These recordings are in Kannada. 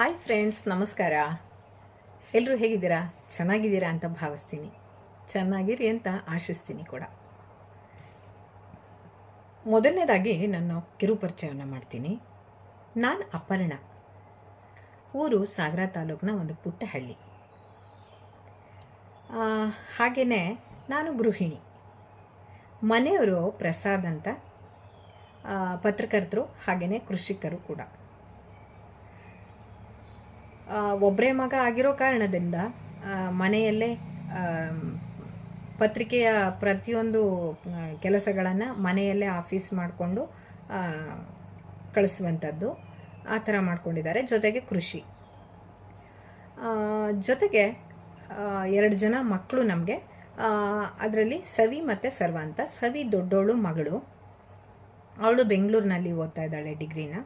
ಹಾಯ್ ಫ್ರೆಂಡ್ಸ್ ನಮಸ್ಕಾರ. ಎಲ್ಲರೂ ಹೇಗಿದ್ದೀರಾ? ಚೆನ್ನಾಗಿದ್ದೀರಾ ಅಂತ ಭಾವಿಸ್ತೀನಿ. ಚೆನ್ನಾಗಿರಿ ಅಂತ ಆಶಿಸ್ತೀನಿ ಕೂಡ. ಮೊದಲನೇದಾಗಿ ನಾನು ಕಿರುಪರಿಚಯವನ್ನು ಮಾಡ್ತೀನಿ. ನಾನು ಅಪರ್ಣ. ಊರು ಸಾಗರ ತಾಲೂಕಿನ ಒಂದು ಪುಟ್ಟ ಹಳ್ಳಿ ಹಾಗೆಯೇ ನಾನು ಗೃಹಿಣಿ. ಮನೆಯವರು ಪ್ರಸಾದ್ ಅಂತ ಪತ್ರಕರ್ತರು ಹಾಗೆಯೇ ಕೃಷಿಕರು ಕೂಡ. ಒಬ್ಬರೇ ಮಗ ಆಗಿರೋ ಕಾರಣದಿಂದ ಮನೆಯಲ್ಲೇ ಪತ್ರಿಕೆಯ ಪ್ರತಿಯೊಂದು ಕೆಲಸಗಳನ್ನು ಮನೆಯಲ್ಲೇ ಆಫೀಸ್ ಮಾಡಿಕೊಂಡು ಕಳಿಸುವಂಥದ್ದು ಆ ಥರ ಮಾಡ್ಕೊಂಡಿದ್ದಾರೆ. ಜೊತೆಗೆ ಕೃಷಿ. ಜೊತೆಗೆ ಎರಡು ಜನ ಮಕ್ಕಳು ನಮಗೆ ಅದರಲ್ಲಿ ಸವಿ ಮತ್ತು ಸರ್ವ ಅಂತ. ಸವಿ ದೊಡ್ಡೋಳು ಮಗಳು. ಅವಳು ಬೆಂಗಳೂರಿನಲ್ಲಿ ಓದ್ತಾ ಇದ್ದಾಳೆ ಡಿಗ್ರಿನ.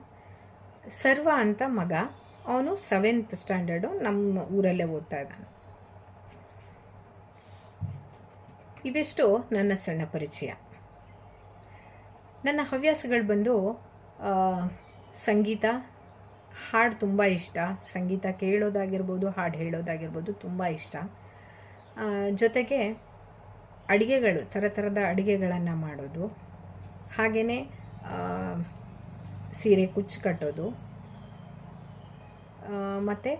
ಸರ್ವ ಅಂತ ಮಗ. ಅವನು ಸೆವೆಂತ್ ಸ್ಟ್ಯಾಂಡರ್ಡು ನಮ್ಮ ಊರಲ್ಲೇ ಓದ್ತಾ ಇದ್ದಾನೆ. ಇವೆಷ್ಟು ನನ್ನ ಸಣ್ಣ ಪರಿಚಯ. ನನ್ನ ಹವ್ಯಾಸಗಳು ಬಂದು ಸಂಗೀತ, ಹಾಡು ತುಂಬ ಇಷ್ಟ. ಸಂಗೀತ ಕೇಳೋದಾಗಿರ್ಬೋದು, ಹಾಡು ಹೇಳೋದಾಗಿರ್ಬೋದು ತುಂಬ ಇಷ್ಟ. ಜೊತೆಗೆ ಅಡುಗೆಗಳು, ಥರ ಥರದ ಅಡುಗೆಗಳನ್ನು ಮಾಡೋದು. ಹಾಗೆಯೇ ಸೀರೆ ಕುಚ್ಚು ಕಟ್ಟೋದು. ಮತ್ತು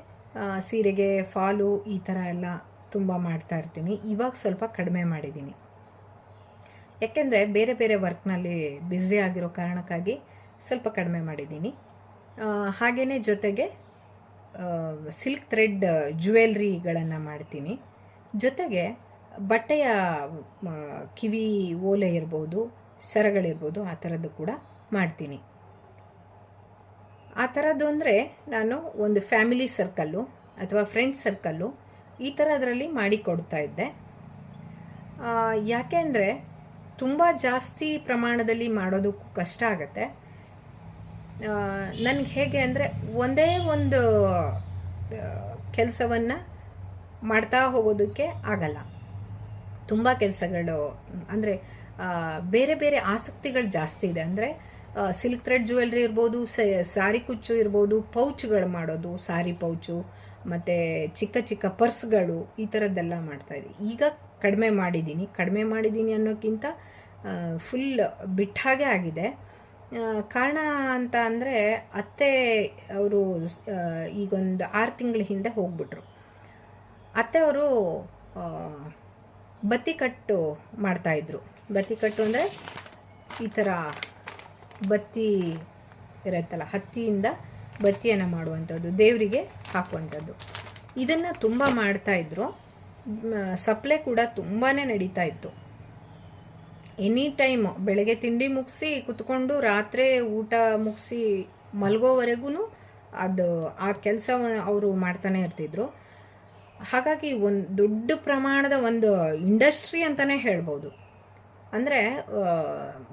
ಸೀರೆಗೆ ಫಾಲು ಈ ಥರ ಎಲ್ಲ ತುಂಬ ಮಾಡ್ತಾ ಇರ್ತೀನಿ. ಇವಾಗ ಸ್ವಲ್ಪ ಕಡಿಮೆ ಮಾಡಿದ್ದೀನಿ. ಯಾಕೆಂದರೆ ಬೇರೆ ಬೇರೆ ವರ್ಕ್ನಲ್ಲಿ ಬ್ಯುಸಿ ಆಗಿರೋ ಕಾರಣಕ್ಕಾಗಿ ಸ್ವಲ್ಪ ಕಡಿಮೆ ಮಾಡಿದ್ದೀನಿ. ಹಾಗೆಯೇ ಜೊತೆಗೆ ಸಿಲ್ಕ್ ಥ್ರೆಡ್ ಜ್ಯುವೆಲ್ರಿಗಳನ್ನು ಮಾಡ್ತೀನಿ. ಜೊತೆಗೆ ಬಟ್ಟೆಯ ಕಿವಿ ಓಲೆ ಇರ್ಬೋದು, ಸರಗಳಿರ್ಬೋದು, ಆ ಥರದ್ದು ಕೂಡ ಮಾಡ್ತೀನಿ. ಆ ಥರದ್ದು ಅಂದರೆ ನಾನು ಒಂದು ಫ್ಯಾಮಿಲಿ ಸರ್ಕಲ್ಲು ಅಥವಾ ಫ್ರೆಂಡ್ ಸರ್ಕಲ್ಲು ಈ ಥರದ್ರಲ್ಲಿ ಮಾಡಿಕೊಡ್ತಾ ಇದ್ದೆ. ಯಾಕೆ ಅಂದರೆ ತುಂಬ ಜಾಸ್ತಿ ಪ್ರಮಾಣದಲ್ಲಿ ಮಾಡೋದಕ್ಕೂ ಕಷ್ಟ ಆಗುತ್ತೆ. ನನಗೆ ಹೇಗೆ ಅಂದರೆ ಒಂದೇ ಒಂದು ಕೆಲಸವನ್ನು ಮಾಡ್ತಾ ಹೋಗೋದಕ್ಕೆ ಆಗಲ್ಲ. ತುಂಬ ಕೆಲಸಗಳು, ಅಂದರೆ ಬೇರೆ ಬೇರೆ ಆಸಕ್ತಿಗಳು ಜಾಸ್ತಿ ಇದೆ. ಅಂದರೆ ಸಿಲ್ಕ್ ಥ್ರೆಡ್ ಜ್ಯುವೆಲ್ರಿ ಇರ್ಬೋದು ಸಾರಿ ಕುಚ್ಚು ಇರ್ಬೋದು, ಪೌಚ್ಗಳು ಮಾಡೋದು, ಸಾರಿ ಪೌಚು, ಮತ್ತು ಚಿಕ್ಕ ಚಿಕ್ಕ ಪರ್ಸ್ಗಳು ಈ ಥರದ್ದೆಲ್ಲ ಮಾಡ್ತಾಯಿದ್ವಿ ಈಗ ಕಡಿಮೆ ಮಾಡಿದ್ದೀನಿ. ಕಡಿಮೆ ಮಾಡಿದ್ದೀನಿ ಅನ್ನೋಕ್ಕಿಂತ ಫುಲ್ ಬಿಟ್ಟಾಗೆ ಆಗಿದೆ. ಕಾರಣ ಅಂತ ಅಂದರೆ ಅತ್ತೆ ಅವರು ಈಗೊಂದು ಆರು ತಿಂಗಳ ಹಿಂದೆ ಹೋಗ್ಬಿಟ್ರು. ಅತ್ತೆ ಅವರು ಬತ್ತಿ ಕಟ್ಟು ಮಾಡ್ತಾಯಿದ್ರು ಬತ್ತಿ ಕಟ್ಟು ಅಂದರೆ ಈ ಥರ ಬತ್ತಿ ಇರುತ್ತಲ್ಲ, ಹತ್ತಿಯಿಂದ ಬತ್ತಿಯನ್ನು ಮಾಡುವಂಥದ್ದು, ದೇವರಿಗೆ ಹಾಕುವಂಥದ್ದು. ಇದನ್ನು ತುಂಬ ಮಾಡ್ತಾಯಿದ್ರು ಸಪ್ಲೈ ಕೂಡ ತುಂಬಾ ನಡೀತಾ ಇತ್ತು. ಎನಿ ಟೈಮ್, ಬೆಳಗ್ಗೆ ತಿಂಡಿ ಮುಗಿಸಿ, ಕುತ್ಕೊಂಡು ರಾತ್ರಿ ಊಟ ಮುಗಿಸಿ ಮಲಗೋವರೆಗೂ ಅದು ಆ ಕೆಲಸ ಅವರು ಮಾಡ್ತಾನೆ ಇರ್ತಿದ್ರು. ಹಾಗಾಗಿ ಒಂದು ದೊಡ್ಡ ಪ್ರಮಾಣದ ಒಂದು ಇಂಡಸ್ಟ್ರಿ ಅಂತಲೇ ಹೇಳ್ಬೋದು. ಅಂದರೆ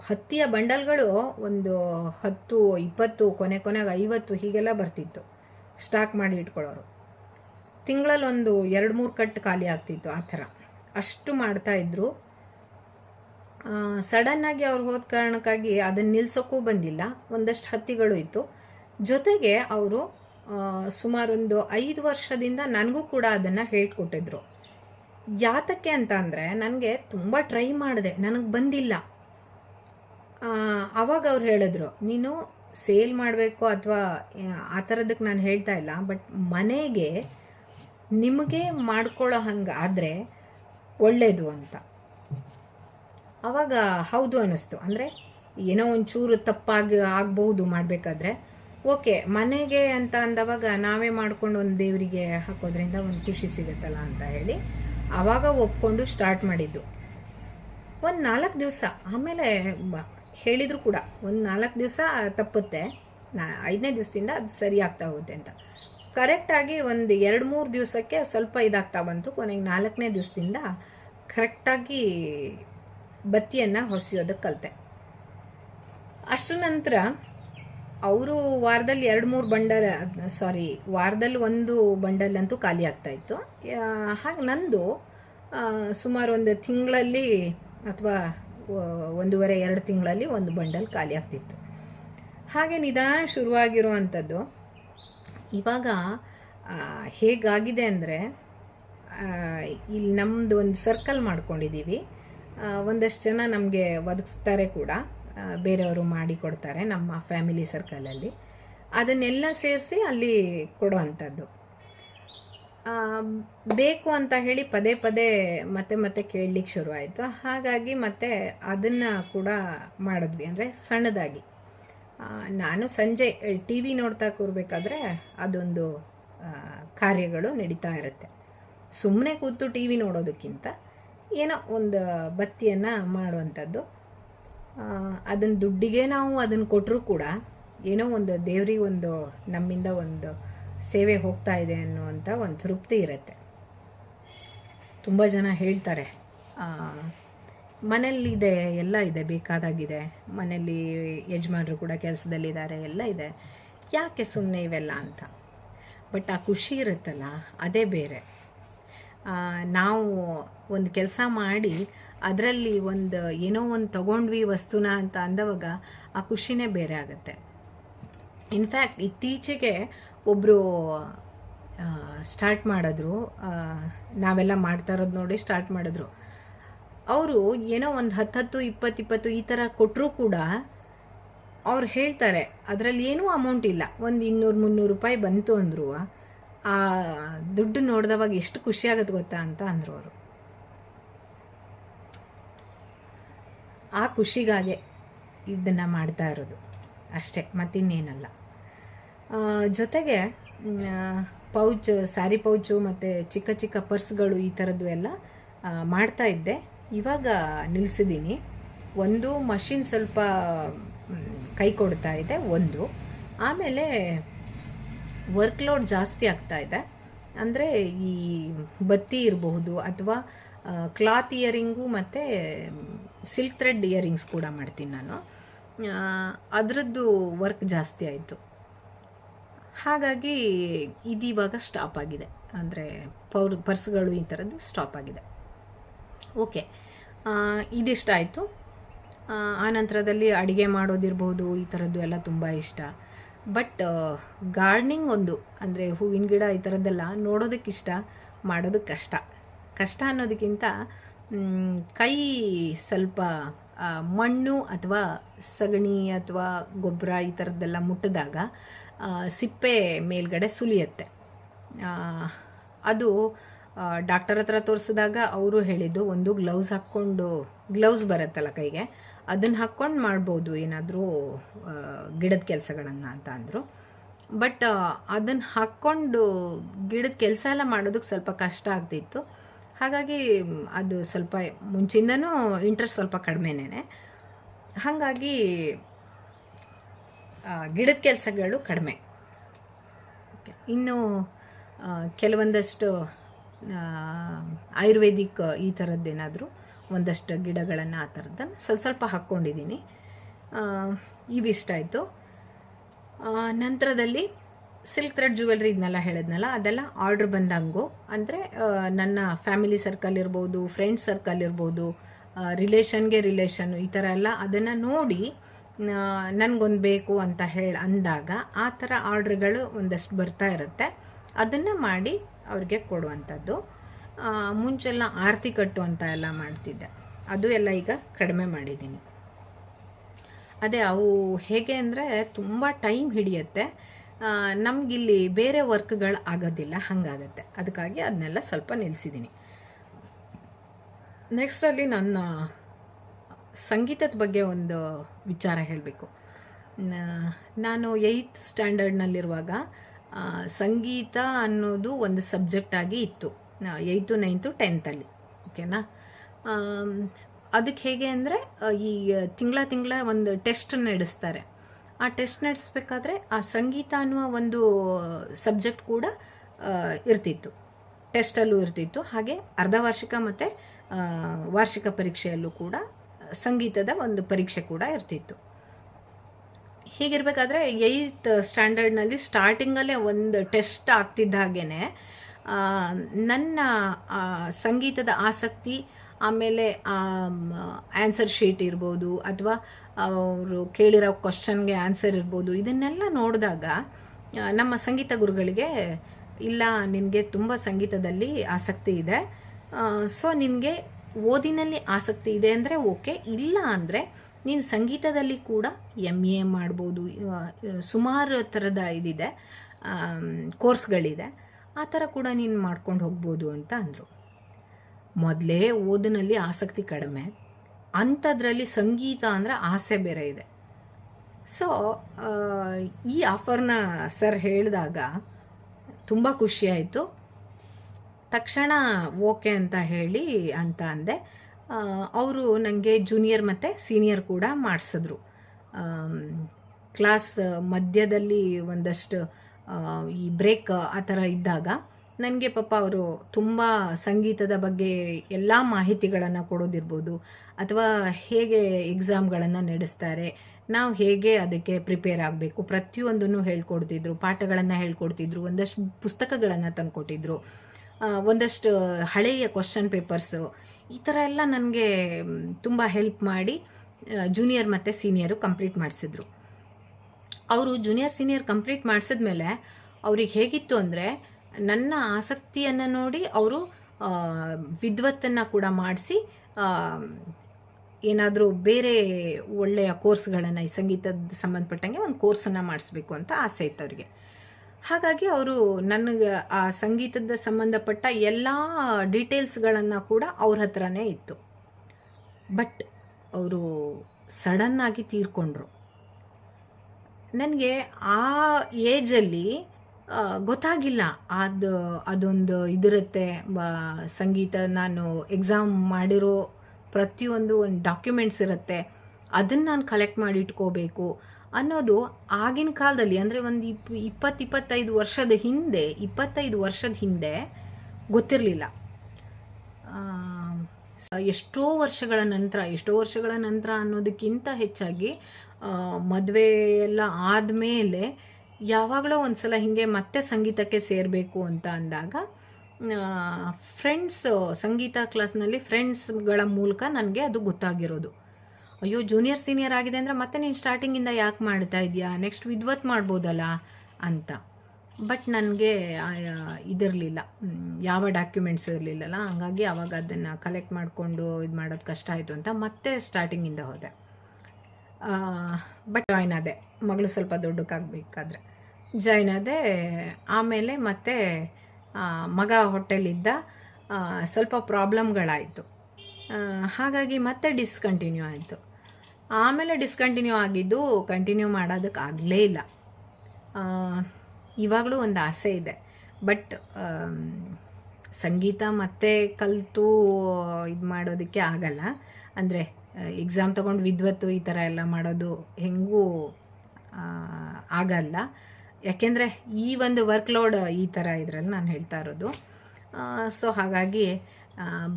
ಹತ್ತಿಯ ಬಂಡಲ್ಗಳು ಒಂದು ಹತ್ತು, ಇಪ್ಪತ್ತು, ಕೊನೆ ಕೊನೆಗೆ ಐವತ್ತು ಹೀಗೆಲ್ಲ ಬರ್ತಿತ್ತು, ಸ್ಟಾಕ್ ಮಾಡಿ ಇಟ್ಕೊಳ್ಳೋರು. ತಿಂಗಳಲ್ಲಿ ಒಂದು ಎರಡು ಮೂರು ಕಟ್ ಖಾಲಿ ಆಗ್ತಿತ್ತು ಆ ಥರ. ಅಷ್ಟು ಮಾಡ್ತಾಯಿದ್ರು ಸಡನ್ನಾಗಿ ಅವ್ರು ಹೋದ ಕಾರಣಕ್ಕಾಗಿ ಅದನ್ನು ನಿಲ್ಸೋಕ್ಕೂ ಬಂದಿಲ್ಲ. ಒಂದಷ್ಟು ಹತ್ತಿಗಳು ಇತ್ತು. ಜೊತೆಗೆ ಅವರು ಸುಮಾರೊಂದು ಐದು ವರ್ಷದಿಂದ ನನಗೂ ಕೂಡ ಅದನ್ನು ಹೇಳ್ಕೊಟ್ಟಿದ್ರು. ಯಾತಕ್ಕೆ ಅಂತ ಅಂದರೆ ನನಗೆ ತುಂಬ ಟ್ರೈ ಮಾಡಿದೆ, ನನಗೆ ಬಂದಿಲ್ಲ. ಆವಾಗ ಅವ್ರು ಹೇಳಿದ್ರು, ನೀನು ಸೇಲ್ ಮಾಡಬೇಕು ಅಥವಾ, ಆ ಥರದಕ್ಕೆ ನಾನು ಹೇಳ್ತಾ ಇಲ್ಲ ಬಟ್ ಮನೆಗೆ ನಿಮಗೆ ಮಾಡ್ಕೊಳ್ಳೋ ಹಂಗೆ ಆದರೆ ಒಳ್ಳೆಯದು ಅಂತ. ಆವಾಗ ಹೌದು ಅನ್ನಿಸ್ತು, ಅಂದರೆ ಏನೋ ಒಂಚೂರು ತಪ್ಪಾಗಿ ಆಗಬಹುದು ಮಾಡಬೇಕಾದ್ರೆ, ಓಕೆ, ಮನೆಗೆ ಅಂತ ಅಂದವಾಗ ನಾವೇ ಮಾಡ್ಕೊಂಡು ಒಂದು ದೇವರಿಗೆ ಹಾಕೋದ್ರಿಂದ ಒಂದು ಖುಷಿ ಸಿಗುತ್ತಲ್ಲ ಅಂತ ಹೇಳಿ ಆವಾಗ ಒಪ್ಕೊಂಡು ಸ್ಟಾರ್ಟ್ ಮಾಡಿದ್ದು. ಒಂದು ನಾಲ್ಕು ದಿವಸ, ಆಮೇಲೆ ಹೇಳಿದ್ರು ಕೂಡ. ಒಂದು ನಾಲ್ಕು ದಿವಸ ತಪ್ಪುತ್ತೆ. ನಾ, ಐದನೇ ದಿವಸದಿಂದ ಅದು ಸರಿ ಆಗ್ತಾ ಹೋಗುತ್ತೆ ಅಂತ. ಕರೆಕ್ಟಾಗಿ ಒಂದು ಎರಡು ಮೂರು ದಿವಸಕ್ಕೆ ಸ್ವಲ್ಪ ಇದಾಗ್ತಾ ಬಂತು. ಕೊನೆಗೆ ನಾಲ್ಕನೇ ದಿವಸದಿಂದ ಕರೆಕ್ಟಾಗಿ ಬತ್ತಿಯನ್ನು ಹೊಸಿಯೋದಕ್ಕೆ ಕಲಿತೆ. ಅಷ್ಟರ ನಂತರ ಅವರು ವಾರದಲ್ಲಿ ಎರಡು ಮೂರು ಬಂಡಲ್ ಸಾರಿ ವಾರದಲ್ಲಿ ಒಂದು ಬಂಡಲ್ ಅಂತೂ ಖಾಲಿ ಆಗ್ತಾ ಇತ್ತು. ಹಾಗೆ ನಂದು ಸುಮಾರು ಒಂದು ತಿಂಗಳಲ್ಲಿ ಅಥವಾ ಒಂದೂವರೆ, ಎರಡು ತಿಂಗಳಲ್ಲಿ ಒಂದು ಬಂಡಲ್ ಖಾಲಿ ಆಗ್ತಿತ್ತು. ಹಾಗೆ ನಿಧಾನ ಶುರುವಾಗಿರುವಂಥದ್ದು. ಇವಾಗ ಹೇಗಾಗಿದೆ ಅಂದರೆ ಇಲ್ಲಿ ನಮ್ಮದು ಒಂದು ಸರ್ಕಲ್ ಮಾಡ್ಕೊಂಡಿದ್ದೀವಿ. ಒಂದಷ್ಟು ಜನ ನಮಗೆ ಒದಗಿಸ್ತಾರೆ ಕೂಡ. ಬೇರೆಯವರು ಮಾಡಿ ಕೊಡ್ತಾರೆ ನಮ್ಮ ಫ್ಯಾಮಿಲಿ ಸರ್ಕಲಲ್ಲಿ ಅದನ್ನೆಲ್ಲ ಸೇರಿಸಿ ಅಲ್ಲಿ ಕೊಡುವಂಥದ್ದು. ಬೇಕು ಅಂತ ಹೇಳಿ ಪದೇ ಪದೇ ಮತ್ತೆ ಮತ್ತೆ ಕೇಳಲಿಕ್ಕೆ ಶುರುವಾಯಿತು ಹಾಗಾಗಿ ಮತ್ತೆ ಅದನ್ನು ಕೂಡ ಮಾಡಿದ್ವಿ ಅಂದರೆ ಸಣ್ಣದಾಗಿ. ನಾನು ಸಂಜೆ ಟಿ ವಿ ನೋಡ್ತಾ ಕೂರಬೇಕಾದ್ರೆ ಅದೊಂದು ಕಾರ್ಯಗಳು ನಡೀತಾ ಇರುತ್ತೆ. ಸುಮ್ಮನೆ ಕೂತು ಟಿ ವಿ ನೋಡೋದಕ್ಕಿಂತ ಏನೋ ಒಂದು ಬತ್ತಿಯನ್ನು ಮಾಡುವಂಥದ್ದು. ಅದನ್ನು ದುಡ್ಡಿಗೆ ನಾವು ಅದನ್ನು ಕೊಟ್ಟರೂ ಕೂಡ ಏನೋ ಒಂದು ದೇವ್ರಿಗೆ ಒಂದು ನಮ್ಮಿಂದ ಒಂದು ಸೇವೆ ಹೋಗ್ತಾ ಇದೆ ಅನ್ನುವಂಥ ಒಂದು ತೃಪ್ತಿ ಇರುತ್ತೆ. ತುಂಬ ಜನ ಹೇಳ್ತಾರೆ ಮನೇಲಿದೆ ಎಲ್ಲ ಇದೆ, ಬೇಕಾದಾಗಿದೆ. ಮನೇಲಿ ಯಜಮಾನರು ಕೂಡ ಕೆಲಸದಲ್ಲಿದ್ದಾರೆ, ಎಲ್ಲ ಇದೆ. ಯಾಕೆ ಸುಮ್ಮನೆ ಇವೆಲ್ಲ ಅಂತ? ಬಟ್ ಆ ಖುಷಿ ಇರುತ್ತಲ್ಲ, ಅದೇ ಬೇರೆ. ನಾವು ಒಂದು ಕೆಲಸ ಮಾಡಿ ಅದರಲ್ಲಿ ಒಂದು ಏನೋ ಒಂದು ತಗೊಂಡ್ವಿ ವಸ್ತುನ ಅಂತ ಅಂದವಾಗ ಆ ಖುಷಿನೇ ಬೇರೆ ಆಗುತ್ತೆ. ಇನ್ಫ್ಯಾಕ್ಟ್ ಇತ್ತೀಚೆಗೆ ಒಬ್ಬರು ಸ್ಟಾರ್ಟ್ ಮಾಡಿದ್ರು. ನಾವೆಲ್ಲ ಮಾಡ್ತಾ ಇರೋದು ನೋಡಿ ಸ್ಟಾರ್ಟ್ ಮಾಡಿದ್ರು. ಅವರು ಏನೋ ಒಂದು ಹತ್ತು ಹತ್ತು, ಇಪ್ಪತ್ತು ಇಪ್ಪತ್ತು ಈ ಥರ ಕೊಟ್ಟರೂ ಕೂಡ ಅವ್ರು ಹೇಳ್ತಾರೆ, ಅದರಲ್ಲಿ ಏನೂ ಅಮೌಂಟ್ ಇಲ್ಲ. ಒಂದು ಇನ್ನೂರು ಮುನ್ನೂರು ರೂಪಾಯಿ ಬಂತು ಅಂದರು. ಆ, ದುಡ್ಡು ನೋಡಿದವಾಗ ಎಷ್ಟು ಖುಷಿಯಾಗತ್ತೆ ಗೊತ್ತಾ ಅಂತ ಅಂದರು ಅವರು. ಆ ಖುಷಿಗಾಗೆ ಇದನ್ನು ಮಾಡ್ತಾ ಇರೋದು. ಅಷ್ಟೇ, ಮತ್ತಿನ್ನೇನಲ್ಲ. ಜೊತೆಗೆ ಪೌಚ್, ಸ್ಯಾರಿ ಪೌಚು ಮತ್ತು ಚಿಕ್ಕ ಚಿಕ್ಕ ಪರ್ಸ್ಗಳು ಈ ಥರದ್ದು ಎಲ್ಲ ಮಾಡ್ತಾ ಇದ್ದೆ. ಇವಾಗ ನಿಲ್ಲಿಸಿದ್ದೀನಿ ಒಂದು ಮಷಿನ್ ಸ್ವಲ್ಪ ಕೈ ಕೊಡ್ತಾ ಇದೆ, ಒಂದು. ಆಮೇಲೆ ವರ್ಕ್ಲೋಡ್ ಜಾಸ್ತಿ ಆಗ್ತಾ ಇದೆ. ಅಂದರೆ ಈ ಬತ್ತಿ ಇರಬಹುದು ಅಥವಾ ಕ್ಲಾತ್ ಇಯರಿಂಗು ಮತ್ತು ಸಿಲ್ಕ್ ಥ್ರೆಡ್ ಇಯರಿಂಗ್ಸ್ ಕೂಡ ಮಾಡ್ತೀನಿ ನಾನು. ಅದರದ್ದು ವರ್ಕ್ ಜಾಸ್ತಿ ಆಯಿತು. ಹಾಗಾಗಿ ಇದೀವಾಗ ಸ್ಟಾಪ್ ಆಗಿದೆ. ಅಂದರೆ ಪೌರ್, ಪರ್ಸ್ಗಳು ಈ ಥರದ್ದು ಸ್ಟಾಪ್ ಆಗಿದೆ. ಓಕೆ ಇದಿಷ್ಟಾಯಿತು ಆ ನಂತರದಲ್ಲಿ ಅಡುಗೆ ಮಾಡೋದಿರ್ಬೋದು, ಈ ಥರದ್ದು ಎಲ್ಲ ತುಂಬ ಇಷ್ಟ. ಬಟ್ ಗಾರ್ಡ್ನಿಂಗ್ ಒಂದು, ಅಂದರೆ ಹೂವಿನ ಗಿಡ ಈ ಥರದ್ದೆಲ್ಲ ನೋಡೋದಕ್ಕಿಷ್ಟ ಮಾಡೋದಕ್ಕೆ ಕಷ್ಟ. ಕಷ್ಟ ಅನ್ನೋದಕ್ಕಿಂತ ಕೈ ಸ್ವಲ್ಪ ಮಣ್ಣು ಅಥವಾ ಸಗಣಿ ಅಥವಾ ಗೊಬ್ಬರ ಈ ಥರದ್ದೆಲ್ಲ ಮುಟ್ಟಿದಾಗ ಸಿಪ್ಪೆ ಮೇಲ್ಗಡೆ ಸುಲಿಯತ್ತೆ. ಅದು ಡಾಕ್ಟರ್ ಹತ್ರ ತೋರಿಸಿದಾಗ ಅವರು ಹೇಳಿದ್ದು ಒಂದು ಗ್ಲೌಸ್ ಹಾಕ್ಕೊಂಡು, ಗ್ಲೌಸ್ ಬರುತ್ತಲ್ಲ ಕೈಗೆ, ಅದನ್ನು ಹಾಕ್ಕೊಂಡು ಮಾಡ್ಬೋದು, ಏನಾದರೂ ಗಿಡದ ಕೆಲಸಗಳನ್ನು ಅಂತ ಅಂದರು. ಬಟ್ ಅದನ್ನು ಹಾಕ್ಕೊಂಡು ಗಿಡದ ಕೆಲಸ ಎಲ್ಲ ಮಾಡೋದಕ್ಕೆ ಸ್ವಲ್ಪ ಕಷ್ಟ ಆಗ್ತಿತ್ತು. ಹಾಗಾಗಿ ಅದು ಸ್ವಲ್ಪ ಮುಂಚಿಂದನೂ ಇಂಟ್ರೆಸ್ಟ್ ಸ್ವಲ್ಪ ಕಡಿಮೆನೆ ಹಾಗಾಗಿ ಗಿಡದ ಕೆಲಸಗಳು ಕಡಿಮೆ. ಇನ್ನು ಕೆಲವೊಂದಷ್ಟು ಆಯುರ್ವೇದಿಕ್ ಈ ಥರದ್ದೇನಾದರೂ ಒಂದಷ್ಟು ಗಿಡಗಳನ್ನು ಆ ಥರದ್ದನ್ನು ಸ್ವಲ್ಪ ಸ್ವಲ್ಪ ಹಾಕ್ಕೊಂಡಿದ್ದೀನಿ ಇವಿಷ್ಟ ಆಯಿತು. ನಂತರದಲ್ಲಿ ಸಿಲ್ಕ್ ಥ್ರೆಡ್ ಜ್ಯುವೆಲ್ರಿ ಇದನ್ನೆಲ್ಲ ಹೇಳಿದ್ನಲ್ಲ, ಅದೆಲ್ಲ ಆರ್ಡ್ರ್ ಬಂದಂಗು. ಅಂದರೆ ನನ್ನ ಫ್ಯಾಮಿಲಿ ಸರ್ಕಲ್ ಇರ್ಬೋದು ಫ್ರೆಂಡ್ಸ್ ಸರ್ಕಲ್ ಇರ್ಬೋದು ರಿಲೇಷನ್ಗೆ ರಿಲೇಷನ್, ಈ ಥರ ಎಲ್ಲ ಅದನ್ನು ನೋಡಿ ನನಗೊಂದು ಬೇಕು ಅಂತ ಹೇಳಿ ಅಂದಾಗ ಆ ಥರ ಆರ್ಡ್ರ್ಗಳು ಒಂದಷ್ಟು ಬರ್ತಾ ಇರುತ್ತೆ. ಅದನ್ನು ಮಾಡಿ ಅವ್ರಿಗೆ ಕೊಡುವಂಥದ್ದು. ಮುಂಚೆಲ್ಲ ಆರತಿ ಕಟ್ಟು ಅಂತ ಎಲ್ಲ ಮಾಡ್ತಿದ್ದೆ. ಅದು ಎಲ್ಲ ಈಗ ಕಡಿಮೆ ಮಾಡಿದ್ದೀನಿ. ಅದೇ ಅವು ಹೇಗೆ ಅಂದರೆ ತುಂಬ ಟೈಮ್ ಹಿಡಿಯುತ್ತೆ. ನಮಗಿಲ್ಲಿ ಬೇರೆ ವರ್ಕ್ಗಳು ಆಗೋದಿಲ್ಲ, ಹಾಗಾಗತ್ತೆ. ಅದಕ್ಕಾಗಿ ಅದನ್ನೆಲ್ಲ ಸ್ವಲ್ಪ ನಿಲ್ಲಿಸಿದ್ದೀನಿ ನೆಕ್ಸ್ಟಲ್ಲಿ ನನ್ನ ಸಂಗೀತದ ಬಗ್ಗೆ ಒಂದು ವಿಚಾರ ಹೇಳಬೇಕು. ನಾನು ಏಯ್ತ್ ಸ್ಟ್ಯಾಂಡರ್ಡ್ನಲ್ಲಿರುವಾಗ ಸಂಗೀತ ಅನ್ನೋದು ಒಂದು ಸಬ್ಜೆಕ್ಟಾಗಿ ಇತ್ತು. ಏಯ್ತು ನೈನ್ತು ಟೆಂತಲ್ಲಿ ಓಕೆನಾ ಅದಕ್ಕೆ ಹೇಗೆ ಅಂದರೆ ಈ ತಿಂಗಳ ತಿಂಗಳ ಒಂದು ಟೆಸ್ಟ್ ನಡೆಸ್ತಾರೆ. ಆ ಟೆಸ್ಟ್ ನಡೆಸ್ಬೇಕಾದ್ರೆ ಆ ಸಂಗೀತ ಅನ್ನುವ ಒಂದು ಸಬ್ಜೆಕ್ಟ್ ಕೂಡ ಇರ್ತಿತ್ತು. ಟೆಸ್ಟಲ್ಲೂ ಇರ್ತಿತ್ತು. ಹಾಗೆ ಅರ್ಧ ವಾರ್ಷಿಕ ಮತ್ತು ವಾರ್ಷಿಕ ಪರೀಕ್ಷೆಯಲ್ಲೂ ಕೂಡ, ಸಂಗೀತದ ಒಂದು ಪರೀಕ್ಷೆ ಕೂಡ ಇರ್ತಿತ್ತು. ಹೀಗಿರಬೇಕಾದ್ರೆ ಏಯ್ತ್ ಸ್ಟ್ಯಾಂಡರ್ಡ್ನಲ್ಲಿ ಸ್ಟಾರ್ಟಿಂಗಲ್ಲೇ ಒಂದು ಟೆಸ್ಟ್ ಆಗ್ತಿದ್ದ ಹಾಗೇ ನನ್ನ ಸಂಗೀತದ ಆಸಕ್ತಿ ಆಮೇಲೆ ಆನ್ಸರ್ ಶೀಟ್ ಇರ್ಬೋದು ಅಥವಾ ಅವರು ಕೇಳಿರೋ ಕ್ವಶನ್ಗೆ ಆನ್ಸರ್ ಇರ್ಬೋದು. ಇದನ್ನೆಲ್ಲ ನೋಡಿದಾಗ ನಮ್ಮ ಸಂಗೀತ ಗುರುಗಳಿಗೆ, ಇಲ್ಲ, ನಿನಗೆ ತುಂಬ ಸಂಗೀತದಲ್ಲಿ ಆಸಕ್ತಿ ಇದೆ. ಸೊ ನಿನಗೆ ಓದಿನಲ್ಲಿ ಆಸಕ್ತಿ ಇದೆ ಅಂದರೆ ಓಕೆ. ಇಲ್ಲ ಅಂದರೆ ನೀನು ಸಂಗೀತದಲ್ಲಿ ಕೂಡ ಎಂ ಎ ಮಾಡ್ಬೋದು. ಸುಮಾರು ಥರದ ಇದಿದೆ. ಕೋರ್ಸ್ಗಳಿದೆ ಆ ಥರ ಕೂಡ ನೀನು ಮಾಡ್ಕೊಂಡು ಹೋಗ್ಬೋದು ಅಂತ ಅಂದರು. ಮೊದಲೇ ಓದಿನಲ್ಲಿ ಆಸಕ್ತಿ ಕಡಿಮೆ. ಅಂಥದ್ರಲ್ಲಿ ಸಂಗೀತ ಅಂದರೆ ಆಸೆ ಬೇರೆ ಇದೆ. ಸೊ ಈ ಆಫರ್ನ ಸರ್ ಹೇಳಿದಾಗ ತುಂಬ ಖುಷಿಯಾಯಿತು ತಕ್ಷಣ ಓಕೆ ಅಂತ ಹೇಳಿ ಅಂತ ಅಂದೆ. ಅವರು ನನಗೆ ಜೂನಿಯರ್ ಮತ್ತು ಸೀನಿಯರ್ ಕೂಡ ಮಾಡಿಸಿದ್ರು. ಕ್ಲಾಸ್ ಮಧ್ಯದಲ್ಲಿ ಒಂದಷ್ಟು ಈ ಬ್ರೇಕ್ ಆ ಥರ ಇದ್ದಾಗ ನನಗೆ ಪಾಪ ಅವರು ತುಂಬ ಸಂಗೀತದ ಬಗ್ಗೆ ಎಲ್ಲ ಮಾಹಿತಿಗಳನ್ನು ಕೊಡೋದಿರ್ಬೋದು, ಅಥವಾ ಹೇಗೆ ಎಕ್ಸಾಮ್ಗಳನ್ನು ನಡೆಸ್ತಾರೆ, ನಾವು ಹೇಗೆ ಅದಕ್ಕೆ ಪ್ರಿಪೇರ್ ಆಗಬೇಕು, ಪ್ರತಿಯೊಂದನ್ನು ಹೇಳ್ಕೊಡ್ತಿದ್ರು, ಪಾಠಗಳನ್ನು ಹೇಳ್ಕೊಡ್ತಿದ್ರು, ಒಂದಷ್ಟು ಪುಸ್ತಕಗಳನ್ನು ತಂದುಕೊಟ್ಟಿದ್ರು ಒಂದಷ್ಟು ಹಳೆಯ ಕ್ವಶನ್ ಪೇಪರ್ಸು ಈ ಥರ ಎಲ್ಲ ನನಗೆ ತುಂಬ ಹೆಲ್ಪ್ ಮಾಡಿ ಜೂನಿಯರ್ ಮತ್ತು ಸೀನಿಯರು ಕಂಪ್ಲೀಟ್ ಮಾಡಿಸಿದ್ರು. ಅವರು ಜೂನಿಯರ್ ಸೀನಿಯರ್ ಕಂಪ್ಲೀಟ್ ಮಾಡಿಸಿದ್ಮೇಲೆ ಅವ್ರಿಗೆ ಹೇಗಿತ್ತು ಅಂದರೆ ನನ್ನ ಆಸಕ್ತಿಯನ್ನು ನೋಡಿ ಅವರು ವಿದ್ವತ್ತನ್ನು ಕೂಡ ಮಾಡಿಸಿ ಏನಾದರೂ ಬೇರೆ ಒಳ್ಳೆಯ ಕೋರ್ಸ್ಗಳನ್ನು, ಈ ಸಂಗೀತದ ಸಂಬಂಧಪಟ್ಟಂಗೆ ಒಂದು ಕೋರ್ಸನ್ನು ಮಾಡಿಸ್ಬೇಕು ಅಂತ ಆಸೆ ಇತ್ತು ಅವರಿಗೆ. ಹಾಗಾಗಿ ಅವರು ನನಗೆ ಆ ಸಂಗೀತದ ಸಂಬಂಧಪಟ್ಟ ಎಲ್ಲ ಡೀಟೇಲ್ಸ್ಗಳನ್ನು ಕೂಡ ಅವ್ರ ಹತ್ರನೇ ಇತ್ತು. ಬಟ್ ಅವರು ಸಡನ್ನಾಗಿ ತೀರ್ಕೊಂಡ್ರು. ನನಗೆ ಆ ಏಜಲ್ಲಿ ಗೊತ್ತಾಗಿಲ್ಲ. ಅದು, ಅದೊಂದು ಇದಿರುತ್ತೆ. ಸಂಗೀತ ನಾನು ಎಕ್ಸಾಮ್ ಮಾಡಿರೋ ಪ್ರತಿಯೊಂದು ಒಂದು ಡಾಕ್ಯುಮೆಂಟ್ಸ್ ಇರುತ್ತೆ. ಅದನ್ನು ನಾನು ಕಲೆಕ್ಟ್ ಮಾಡಿ ಇಟ್ಕೋಬೇಕು ಅನ್ನೋದು ಆಗಿನ ಕಾಲದಲ್ಲಿ, ಅಂದರೆ ಒಂದು ಇಪ್ ಇಪ್ಪತ್ತು ಇಪ್ಪತ್ತೈದು ವರ್ಷದ ಹಿಂದೆ, ಇಪ್ಪತ್ತೈದು ವರ್ಷದ ಹಿಂದೆ ಗೊತ್ತಿರಲಿಲ್ಲ. ಎಷ್ಟೋ ವರ್ಷಗಳ ನಂತರ, ಎಷ್ಟೋ ವರ್ಷಗಳ ನಂತರ ಅನ್ನೋದಕ್ಕಿಂತ ಹೆಚ್ಚಾಗಿ ಮದುವೆ ಎಲ್ಲ ಆದಮೇಲೆ ಯಾವಾಗಲೋ ಒಂದು ಸಲ ಹೀಗೆ ಮತ್ತೆ ಸಂಗೀತಕ್ಕೆ ಸೇರಬೇಕು ಅಂತ ಅಂದಾಗ ಫ್ರೆಂಡ್ಸ್ ಸಂಗೀತ ಕ್ಲಾಸ್ನಲ್ಲಿ ಫ್ರೆಂಡ್ಸ್ಗಳ ಮೂಲಕ ನನಗೆ ಅದು ಗೊತ್ತಾಗಿರೋದು. ಅಯ್ಯೋ ಜೂನಿಯರ್ ಸೀನಿಯರ್ ಆಗಿದೆ ಅಂದರೆ ಮತ್ತೆ ನೀನು ಸ್ಟಾರ್ಟಿಂಗಿಂದ ಯಾಕೆ ಮಾಡ್ತಾ ಇದೆಯಾ? ನೆಕ್ಸ್ಟ್ ವಿದ್ವತ್ ಮಾಡ್ಬೋದಲ್ಲ ಅಂತ. ಬಟ್ ನನಗೆ ಇದಿರಲಿಲ್ಲ. ಯಾವ ಡಾಕ್ಯುಮೆಂಟ್ಸ್ ಇರಲಿಲ್ಲಲ್ಲ, ಹಾಗಾಗಿ ಅವಾಗ ಅದನ್ನು ಕಲೆಕ್ಟ್ ಮಾಡಿಕೊಂಡು ಇದು ಮಾಡೋದು ಕಷ್ಟ ಆಯಿತು ಅಂತ ಮತ್ತೆ ಸ್ಟಾರ್ಟಿಂಗಿಂದ ಹೋದೆ. ಬಟ್ ಜಾಯ್ನ್ ಆದೆ. ಮಗಳು ಸ್ವಲ್ಪ ದೊಡ್ಡಕ್ಕಾಗಬೇಕಾದ್ರೆ. ಜಾಯ್ನ್ ಆಮೇಲೆ ಮತ್ತೆ ಮಗ ಹೊಟ್ಟೆಲಿದ್ದ ಸ್ವಲ್ಪ ಪ್ರಾಬ್ಲಮ್ಗಳಾಯಿತು. ಹಾಗಾಗಿ ಮತ್ತೆ ಡಿಸ್ಕಂಟಿನ್ಯೂ ಆಯಿತು. ಆಮೇಲೆ ಡಿಸ್ಕಂಟಿನ್ಯೂ ಆಗಿದ್ದು ಕಂಟಿನ್ಯೂ ಮಾಡೋದಕ್ಕಾಗಲೇ ಇಲ್ಲ. ಆ, ಇವಾಗಲೂ ಒಂದು ಆಸೆ ಇದೆ. ಬಟ್ ಸಂಗೀತ ಮತ್ತೆ ಕಲಿತು ಇದು ಮಾಡೋದಕ್ಕೆ ಆಗಲ್ಲ. ಅಂದರೆ ಎಕ್ಸಾಮ್ ತೊಗೊಂಡು ವಿದ್ವತ್ತು ಈ ಥರ ಎಲ್ಲ ಮಾಡೋದು ಹೆಂಗೂ ಆಗಲ್ಲ. ಯಾಕೆಂದರೆ ಈ ಒಂದು ವರ್ಕ್ಲೋಡ್ ಈ ಥರ ಇದರಲ್ಲಿ ನಾನು ಹೇಳ್ತಾ ಇರೋದು. ಸೊ ಹಾಗಾಗಿ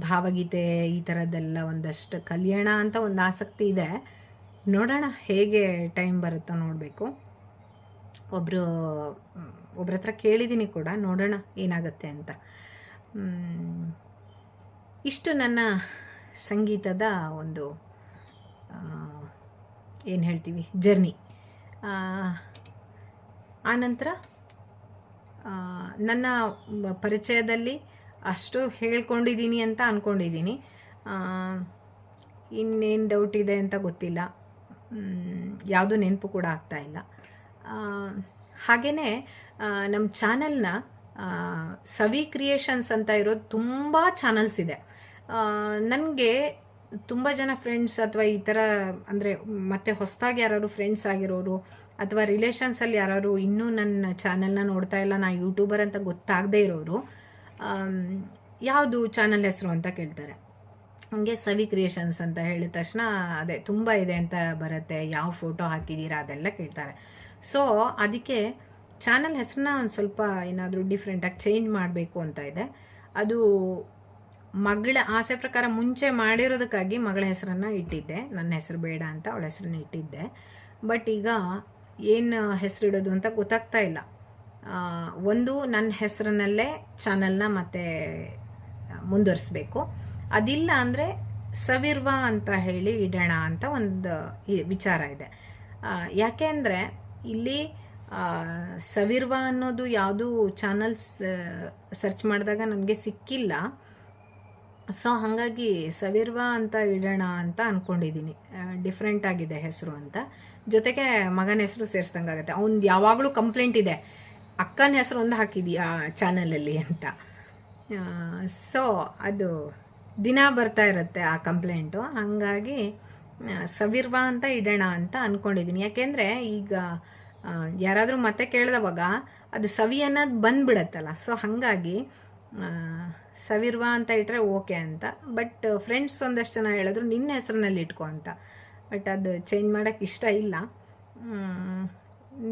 ಭಾವಗೀತೆ ಈ ಥರದ್ದೆಲ್ಲ ಒಂದಷ್ಟು ಕಲಿಯೋಣ ಅಂತ ಒಂದು ಆಸಕ್ತಿ ಇದೆ. ನೋಡೋಣ ಹೇಗೆ ಟೈಮ್ ಬರುತ್ತೋ ನೋಡಬೇಕು. ಒಬ್ಬರು ಒಬ್ರ ಹತ್ರ ಕೇಳಿದ್ದೀನಿ ಕೂಡ, ನೋಡೋಣ ಏನಾಗುತ್ತೆ ಅಂತ. ಇಷ್ಟು ನನ್ನ ಸಂಗೀತದ ಒಂದು ಏನು ಹೇಳ್ತೀವಿ, ಜರ್ನಿ. ಆನಂತರ ನನ್ನ ಪರಿಚಯದಲ್ಲಿ ಅಷ್ಟು ಹೇಳ್ಕೊಂಡಿದ್ದೀನಿ ಅಂತ ಅಂದ್ಕೊಂಡಿದ್ದೀನಿ ಇನ್ನೇನು ಡೌಟ್ ಇದೆ ಅಂತ ಗೊತ್ತಿಲ್ಲ. ಯಾವುದೂ ನೆನಪು ಕೂಡ ಆಗ್ತಾ ಇಲ್ಲ. ಹಾಗೆಯೇ ನಮ್ಮ ಚಾನಲ್ನ ಸವಿ ಕ್ರಿಯೇಷನ್ಸ್ ಅಂತ ಇರೋದು ತುಂಬ ಚಾನಲ್ಸ್ ಇದೆ. ನನಗೆ ತುಂಬ ಜನ ಫ್ರೆಂಡ್ಸ್ ಅಥವಾ ಈ ಥರ ಅಂದರೆ ಮತ್ತೆ ಹೊಸದಾಗಿ ಯಾರಾದ್ರು ಫ್ರೆಂಡ್ಸ್ ಆಗಿರೋರು ಅಥವಾ ರಿಲೇಷನ್ಸಲ್ಲಿ ಯಾರು ಇನ್ನೂ ನನ್ನ ಚಾನಲ್ನ ನೋಡ್ತಾ ಇಲ್ಲ, ನಾ ಯೂಟ್ಯೂಬರ್ ಅಂತ ಗೊತ್ತಾಗದೇ ಇರೋರು ಯಾವುದು ಚಾನಲ್ ಹೆಸರು ಅಂತ ಕೇಳ್ತಾರೆ. ಹಂಗೆ ಸವಿ ಕ್ರಿಯೇಷನ್ಸ್ ಅಂತ ಹೇಳಿದ ತಕ್ಷಣ ಅದೇ ತುಂಬ ಇದೆ ಅಂತ ಬರುತ್ತೆ, ಯಾವ ಫೋಟೋ ಹಾಕಿದ್ದೀರಾ ಅದೆಲ್ಲ ಕೇಳ್ತಾರೆ. ಸೊ ಅದಕ್ಕೆ ಚಾನಲ್ ಹೆಸರನ್ನ ಒಂದು ಸ್ವಲ್ಪ ಏನಾದರೂ ಡಿಫ್ರೆಂಟಾಗಿ ಚೇಂಜ್ ಮಾಡಬೇಕು ಅಂತ ಇದೆ. ಅದು ಮಗಳ ಆಸೆ ಪ್ರಕಾರ ಮುಂಚೆ ಮಾಡಿರೋದಕ್ಕಾಗಿ ಮಗಳ ಹೆಸರನ್ನು ಇಟ್ಟಿದ್ದೆ. ನನ್ನ ಹೆಸರು ಬೇಡ ಅಂತ ಅವಳ ಹೆಸರನ್ನ ಇಟ್ಟಿದ್ದೆ. ಬಟ್ ಈಗ ಏನು ಹೆಸರಿಡೋದು ಅಂತ ಗೊತ್ತಾಗ್ತಾ ಇಲ್ಲ. ಒಂದು ನನ್ನ ಹೆಸರಿನಲ್ಲೇ ಚಾನಲ್ನ ಮತ್ತೆ ಮುಂದುವರಿಸ್ಬೇಕು. ಅದಿಲ್ಲ ಅಂದರೆ ಸವಿರ್ವ ಅಂತ ಹೇಳಿ ಇಡೋಣ ಅಂತ ಒಂದು ವಿಚಾರ ಇದೆ. ಯಾಕೆ ಅಂದರೆ ಇಲ್ಲಿ ಸವಿರ್ವ ಅನ್ನೋದು ಯಾವುದು ಚಾನಲ್ಸ್ ಸರ್ಚ್ ಮಾಡಿದಾಗ ನನಗೆ ಸಿಕ್ಕಿಲ್ಲ. ಸೊ ಹಾಗಾಗಿ ಸವಿರ್ವಾ ಅಂತ ಇಡೋಣ ಅಂತ ಅಂದ್ಕೊಂಡಿದ್ದೀನಿ ಡಿಫ್ರೆಂಟ್ ಆಗಿದೆ ಹೆಸರು ಅಂತ. ಜೊತೆಗೆ ಮಗನ ಹೆಸರು ಸೇರಿಸ್ದಂಗಾಗತ್ತೆ ಅವ್ನು ಯಾವಾಗಲೂ ಕಂಪ್ಲೇಂಟ್ ಇದೆ. ಅಕ್ಕನ ಹೆಸರು ಒಂದು ಹಾಕಿದೀಯಾ ಚಾನಲಲ್ಲಿ ಅಂತ. ಸೊ ಅದು ದಿನ ಬರ್ತಾ ಇರುತ್ತೆ ಆ ಕಂಪ್ಲೇಂಟು ಹಾಗಾಗಿ ಸವಿರ್ವ ಅಂತ ಇಡೋಣ ಅಂತ ಅಂದ್ಕೊಂಡಿದ್ದೀನಿ ಯಾಕೆಂದರೆ ಈಗ ಯಾರಾದರೂ ಮತ್ತೆ ಕೇಳಿದವಾಗ ಅದು ಸವಿ ಅನ್ನೋದು ಬಂದ್ಬಿಡತ್ತಲ್ಲ. ಸೊ ಹಾಗಾಗಿ ಸವಿರ್ವಾ ಅಂತ ಇಟ್ಟರೆ ಓಕೆ ಅಂತ. ಬಟ್ ಫ್ರೆಂಡ್ಸ್ ಒಂದಷ್ಟು ಜನ ಹೇಳಿದ್ರು, ನಿನ್ನ ಹೆಸರಿನಲ್ಲಿ ಇಟ್ಕೊ ಅಂತ. ಬಟ್ ಅದು ಚೇಂಜ್ ಮಾಡೋಕ್ಕೆ ಇಷ್ಟ ಇಲ್ಲ.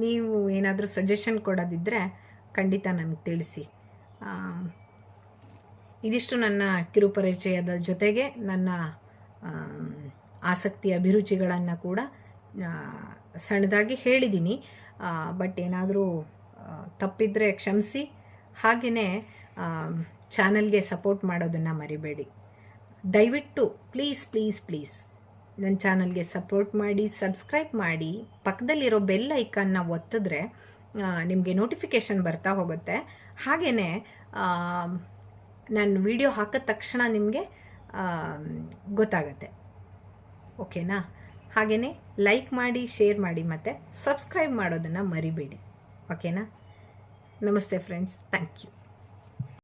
ನೀವು ಏನಾದರೂ ಸಜೆಷನ್ ಕೊಡೋದಿದ್ದರೆ ಖಂಡಿತ ನನಗೆ ತಿಳಿಸಿ. ಇದಿಷ್ಟು ನನ್ನ ಕಿರುಪರಿಚಯದ ಜೊತೆಗೆ ನನ್ನ ಆಸಕ್ತಿ ಅಭಿರುಚಿಗಳನ್ನು ಕೂಡ ಸಣ್ಣದಾಗಿ ಹೇಳಿದ್ದೀನಿ ಬಟ್ ಏನಾದರೂ ತಪ್ಪಿದರೆ ಕ್ಷಮಿಸಿ. ಹಾಗೆಯೇ ಚಾನಲ್ಗೆ ಸಪೋರ್ಟ್ ಮಾಡೋದನ್ನು ಮರಿಬೇಡಿ. ದಯವಿಟ್ಟು ಪ್ಲೀಸ್ ಪ್ಲೀಸ್ ಪ್ಲೀಸ್ ನನ್ನ ಚಾನಲ್ಗೆ ಸಪೋರ್ಟ್ ಮಾಡಿ, ಸಬ್ಸ್ಕ್ರೈಬ್ ಮಾಡಿ. ಪಕ್ಕದಲ್ಲಿರೋ ಬೆಲ್ ಐಕನ್ನ ಒತ್ತಿದ್ರೆ ನಿಮಗೆ ನೋಟಿಫಿಕೇಷನ್ ಬರ್ತಾ ಹೋಗುತ್ತೆ. ಹಾಗೆಯೇ ನಾನು ವಿಡಿಯೋ ಹಾಕಿದ ತಕ್ಷಣ ನಿಮಗೆ ಗೊತ್ತಾಗತ್ತೆ. ಓಕೆನಾ? ಹಾಗೆಯೇ ಲೈಕ್ ಮಾಡಿ, ಶೇರ್ ಮಾಡಿ ಮತ್ತು ಸಬ್ಸ್ಕ್ರೈಬ್ ಮಾಡೋದನ್ನು ಮರಿಬೇಡಿ. ಓಕೆನಾ? ನಮಸ್ತೆ ಫ್ರೆಂಡ್ಸ್ ಥ್ಯಾಂಕ್ ಯು